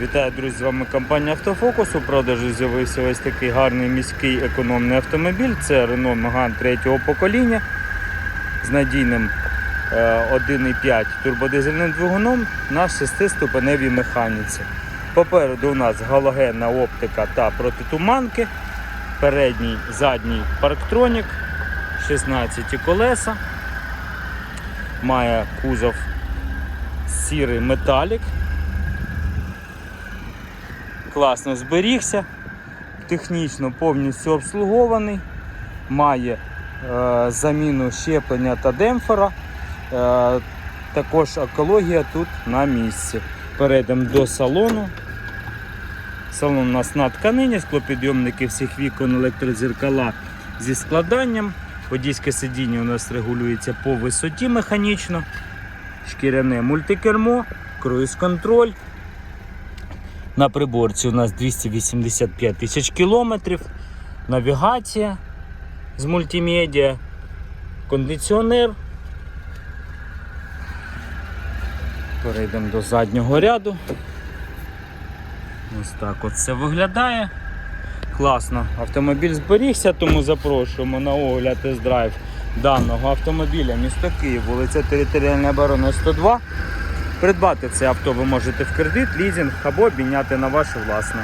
Вітаю, друзі, з вами компанія Автофокус. У продажу з'явився ось такий гарний міський економний автомобіль. Це Renault Megane третього покоління з надійним е, 1,5 турбодизельним двигуном на 6-ступеневій механіці. Попереду у нас галогенна оптика та протитуманки. Передній, задній парктронік, 16 колеса. Має кузов сірий металік класно зберігся, технічно повністю обслугований, має е, заміну щеплення та демпфера. Е, також екологія тут на місці. Перейдемо до салону. Салон у нас на тканині, склопідйомники всіх вікон, електрозеркала зі складанням. Водійське сидіння у нас регулюється по висоті механічно. Шкіряне мультикермо, круїз-контроль. На приборці у нас 285 тисяч кілометрів, навігація з мультимедіа, кондиціонер. Перейдемо до заднього ряду. Ось так от це виглядає. Класно. Автомобіль зберігся, тому запрошуємо на огляд тест-драйв даного автомобіля. Місто Київ, вулиця Територіальної оборони 102. Придбати це авто ви можете в кредит, лізинг або обміняти на ваше власне.